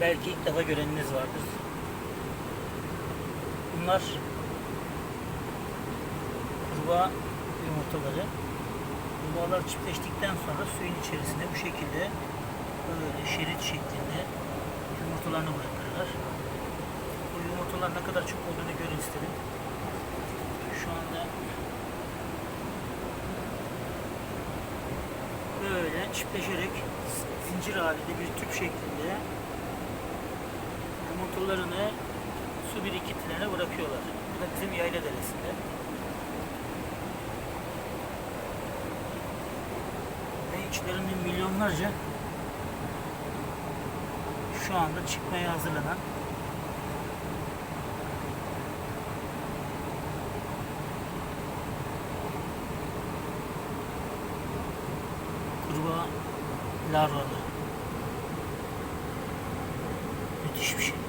Belki ilk defa göreniniz vardır. Bunlar kurbağa yumurtaları. Kurbağalar çiftleştikten sonra suyun içerisinde bu şekilde böyle şerit şeklinde yumurtalarını bırakırlar. Bu yumurtalar ne kadar çok olduğunu görün istedim. Şu anda böyle çiftleşerek zincir halinde bir tüp şeklinde yumurtalarını su birikintilerine bırakıyorlar. Bu da bizim yayla deresinde. Ve içlerinde milyonlarca şu anda çıkmaya hazırlanan kurbağa larvalı. Müthiş bir şey.